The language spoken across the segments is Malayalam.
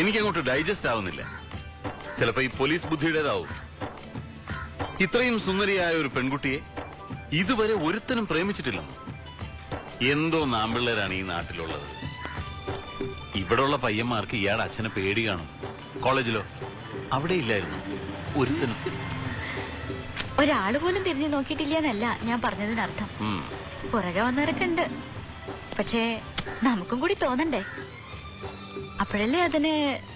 എനിക്കങ്ങോട്ട് ഡൈജസ്റ്റ് ആവുന്നില്ല. ചിലപ്പോ ഈ പോലീസ് ബുദ്ധിയുടേതാവും. ഇത്രയും സുന്ദരിയായ ഒരു പെൺകുട്ടിയെ ഇതുവരെ ഒരുത്തനും പ്രേമിച്ചിട്ടില്ല. എന്തോ നാമ്പിള്ളേരാണ് ഈ നാട്ടിലുള്ളത്. ഇവിടെയുള്ള പയ്യന്മാർക്ക് ഇയാളുടെ അച്ഛനെ പേടി കാണും കോളേജിലോ? അവിടെ ഇല്ലായിരുന്നു. ഒരുത്തനും. ഒരാൾ പോലും തിരിഞ്ഞു നോക്കിയിട്ടില്ല എന്നല്ല ഞാൻ പറഞ്ഞതിനർത്ഥം. പുറകെ വന്നവരൊക്കെ ഉണ്ട്. പക്ഷേ നമുക്കും കൂടി തോന്നണ്ടേ? അപ്പോഴല്ലേ അതിന്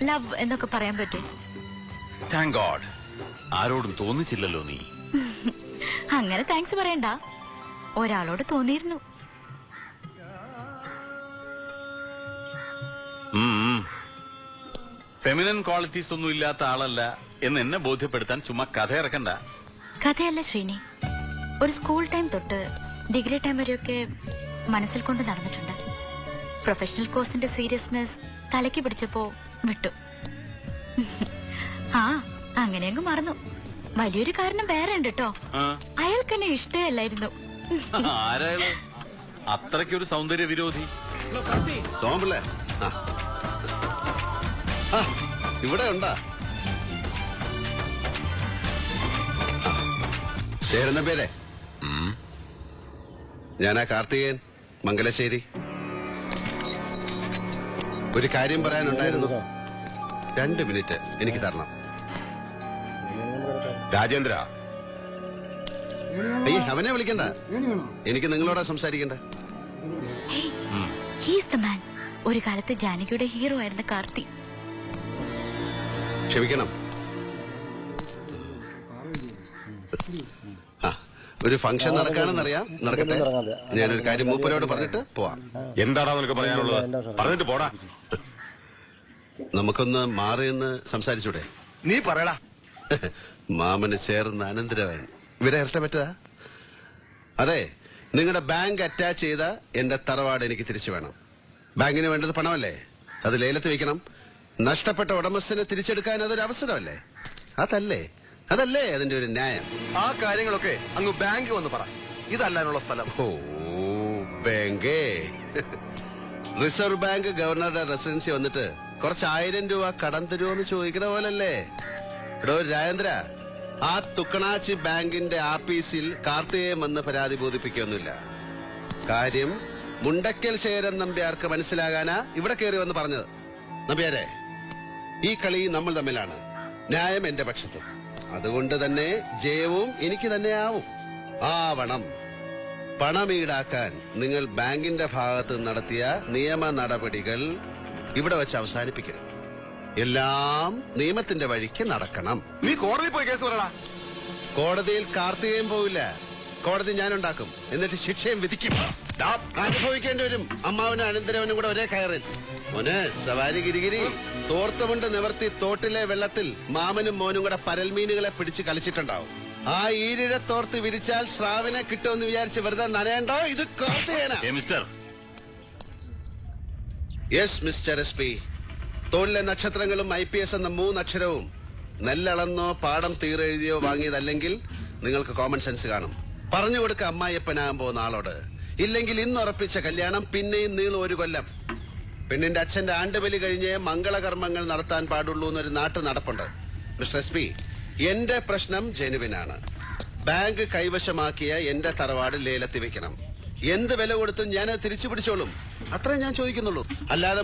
ലവ് എന്നൊക്കെ പറയാൻ പറ്റൂ? താങ്ക് ഗോഡ് ആരോടും തോന്നിച്ചില്ലല്ലോ നീ. അങ്ങനെ താങ്ക്സ് പറയണ്ട. ഒരാളോട് തോന്നിയിരുന്നു. ഫെമിനൻ ക്വാളിറ്റീസ് ഒന്നും ഇല്ലാത്ത ആളല്ല എന്ന് എന്നെ ബോധ്യപ്പെടുത്താൻ ചുമ്മാ കഥ ഇറക്കണ്ട. കഥയല്ല ശ്രീനി. ഒരു സ്കൂൾ ടൈം തൊട്ട് ഡിഗ്രി ടൈം വരെയൊക്കെ മനസ്സിൽ കൊണ്ട് നടന്നിട്ടുണ്ട്. പ്രൊഫഷണൽ കോഴ്സിന്റെ സീരിയസ്നെസ് തലയ്ക്ക് പിടിച്ചപ്പോ വിട്ടു. ആ അങ്ങനെയങ്ങ് മറന്നു. വലിയൊരു കാരണം വേറെ ഉണ്ട് കേട്ടോ അയാൾക്ക് എന്നെ ഇഷ്ടമല്ലായിരുന്നു. അത്രക്കൊരു അത്രയ്ക്കൊരു സൗന്ദര്യ വിരോധി. സോമ്പിള്ളേ. ഇവിടെ ഉണ്ടാ. ചേരുന്ന പേരെ? ഞാനാ കാർത്തികേയൻ മംഗലശ്ശേരി. ഒരു കാര്യം പറയാനുണ്ടായിരുന്നു. രണ്ട് മിനിറ്റ് എനിക്ക് തരണം. രാജേന്ദ്ര. അവനെ വിളിക്കണ്ട. എനിക്ക് നിങ്ങളോടാ സംസാരിക്കണ്ട. ഒരു കാലത്ത് ജാനകിയുടെ ഹീറോ ആയിരുന്ന കാർത്തി. ക്ഷമിക്കണം. ഒരു ഫംഗ്ഷൻ നടക്കാനെന്നറിയാം നടക്കട്ടെ? ഞാനൊരു കാര്യം മൂപ്പരോട് പറഞ്ഞിട്ട് പോവാം. എന്താടാ നിനക്ക് പറയാനുള്ളത്? പറഞ്ഞിട്ട് പോടാ. നമുക്കൊന്ന് മാറി എന്ന് സംസാരിച്ചൂടെ? നീ പറയടാ. മാമന് ചേർന്ന് അനന്തരവൻ. ഇവരെ ഇരട്ട പറ്റതാ അതെ നിങ്ങളുടെ ബാങ്ക് അറ്റാച്ച് ചെയ്ത എന്റെ തറവാട് എനിക്ക് തിരിച്ചു വേണം. ബാങ്കിന് വേണ്ടത് പണമല്ലേ? അത് ലേലത്ത് വെക്കണം. നഷ്ടപ്പെട്ട ഉടമസ്ഥനെ തിരിച്ചെടുക്കാൻ അതൊരു അവസരമല്ലേ? അതല്ലേ? അതല്ലേ അതിന്റെ ഒരു ന്യായം? ആ കാര്യങ്ങളൊക്കെ അങ്ങ് ബാങ്ക് വന്ന് പറ. ഇതല്ലാനുള്ള സ്ഥലം. ഓ ബാങ്കേ. റിസർവ് ബാങ്ക് ഗവർണറുടെ റെസിഡൻസി വന്നിട്ട് കുറച്ച് ആയിരം രൂപ കടം തരുമോന്ന് ചോദിക്കണ പോലല്ലേ? എടോ രാജേന്ദ്ര ആ തുക്കണാച്ചി ബാങ്കിന്റെ ആഫീസിൽ കാർത്തികേയം വന്ന് പരാതി ബോധിപ്പിക്കൊന്നുമില്ല. കാര്യം മുണ്ടക്കൽ ശേരൻ നമ്പ്യാർക്ക് മനസ്സിലാകാനാ ഇവിടെ കയറി വന്ന് പറഞ്ഞത്. നമ്പ്യാരെ ഈ കളി നമ്മൾ തമ്മിലാണ്. ന്യായം എന്റെ പക്ഷത്തും. അതുകൊണ്ട് തന്നെ ജയവും എനിക്ക് തന്നെ ആവും ആവണം. പണം ഈടാക്കാൻ നിങ്ങൾ ബാങ്കിന്റെ ഭാഗത്ത് നടത്തിയ നിയമ നടപടികൾ ഇവിടെ വെച്ച് അവസാനിപ്പിക്കണം. എല്ലാം നിയമത്തിന്റെ വഴിക്ക് നടക്കണം. നീ കോടതി പോയി കേസ് പറയടാ. കോടതിയിൽ കാർത്തികയും പോവില്ല. കോടതി ഞാൻ ഉണ്ടാക്കും എന്നിട്ട് ശിക്ഷയും വിധിക്കും. അനുഭവിക്കേണ്ടി വരും. അമ്മാവനും അനന്തരവനും കൂടെ ഒരേ കയറിൽ. മോനെ സവാരി ഗിരിഗിരി. തോർത്തുമുണ്ട് നിവർത്തി തോട്ടിലെ വെള്ളത്തിൽ മാമനും മോനും കൂടെ പരൽമീനുകളെ പിടിച്ച് കളിച്ചിട്ടുണ്ടാവും. ആ ഈരിഴ തോർത്ത് വിരിച്ചാൽ ശ്രാവിനെ കിട്ടുമെന്ന് വിചാരിച്ച് വെറുതെ നനയണ്ടോ? ഇത് mister. Yes mister S P. തോളിലെ നക്ഷത്രങ്ങളും ഐ പി എസ് എന്ന മൂന്നക്ഷരവും നെല്ലളന്നോ പാടം തീരെഴുതിയോ വാങ്ങിയതല്ലെങ്കിൽ നിങ്ങൾക്ക് കോമൺ സെൻസ് കാണും. പറഞ്ഞു കൊടുക്ക അമ്മായിയപ്പനാകാൻ പോകുന്ന ആളോട്. ഇല്ലെങ്കിൽ ഇന്ന് ഉറപ്പിച്ച കല്യാണം പിന്നെയും നീളും ഒരു കൊല്ലം. പെണ്ണിന്റെ അച്ഛന്റെ ആണ്ടുബലി കഴിഞ്ഞ് മംഗളകർമ്മങ്ങൾ നടത്താൻ പാടുള്ളൂ എന്നൊരു നാട്ടു നടപ്പുണ്ട്. മിസ്റ്റർ എസ് പി എന്റെ പ്രശ്നം ജെനുവിനാണ്. ബാങ്ക് കൈവശമാക്കിയ എന്റെ തറവാട് ലേലത്തി വെക്കണം. എന്ത് വില കൊടുത്തും ഞാൻ തിരിച്ചു പിടിച്ചോളും. അത്രേ ഞാൻ ചോദിക്കുന്നുള്ളൂ. അല്ലാതെ